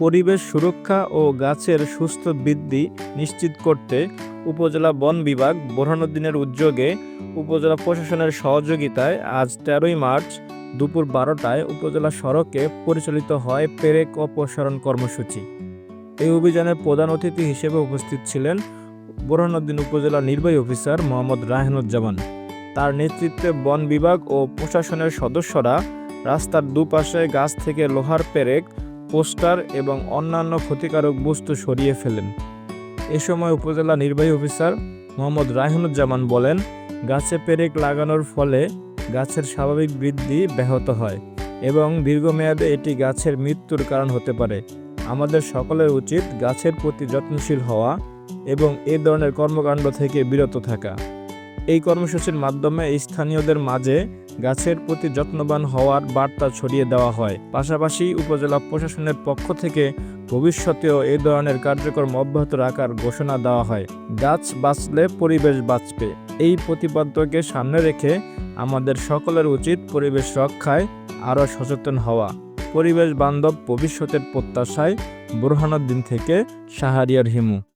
পরিবেশ সুরক্ষা ও গাছের সুস্থ বৃদ্ধি নিশ্চিত করতে উপজেলা বন বিভাগ বোরহানুদ্দিনের উদ্যোগে উপজেলা প্রশাসনের সহযোগিতায় আজ তেরোই মার্চ দুপুর বারোটায় উপজেলা সড়কে পরিচালিত হয় পেরেক অপসারণ কর্মসূচি। এই অভিযানের প্রধান অতিথি হিসেবে উপস্থিত ছিলেন বোরহানুদ্দিন উপজেলা নির্বাহী অফিসার মোহাম্মদ রাহেনুজ্জামান। তার নেতৃত্বে বন বিভাগ ও প্রশাসনের সদস্যরা রাস্তার দুপাশে গাছ থেকে লোহার পেরেক পোস্টার এবং অন্যান্য ক্ষতিকারক বস্তু সরিয়ে ফেলেন। এ সময় উপজেলা নির্বাহী অফিসার মোহাম্মদ রাহিনুজ্জামান বলেন, গাছে পেরেক লাগানোর ফলে গাছের স্বাভাবিক বৃদ্ধি ব্যাহত হয় এবং দীর্ঘমেয়াদে এটি গাছের মৃত্যুর কারণ হতে পারে। আমাদের সকলের উচিত গাছের প্রতি যত্নশীল হওয়া এবং এ ধরনের কর্মকাণ্ড থেকে বিরত থাকা। এই কর্মসূচির মাধ্যমে স্থানীয়দের মাঝে গাছের প্রতি যত্নবান হওয়ার বার্তা ছড়িয়ে দেওয়া হয়। পাশাপাশি উপজেলা প্রশাসনের পক্ষ থেকে ভবিষ্যতেও এই ধরনের কার্যক্রম অব্যাহত রাখার ঘোষণা দেওয়া হয়। গাছ বাঁচলে পরিবেশ বাঁচবে। এই প্রতিপাদ্যকে সামনে রেখে আমাদের সকলের উচিত পরিবেশ রক্ষায় আরও সচেতন হওয়া। পরিবেশ বান্ধব ভবিষ্যতের প্রত্যাশায় বুরহানুদ্দিন থেকে শাহরিয়ার হিমু।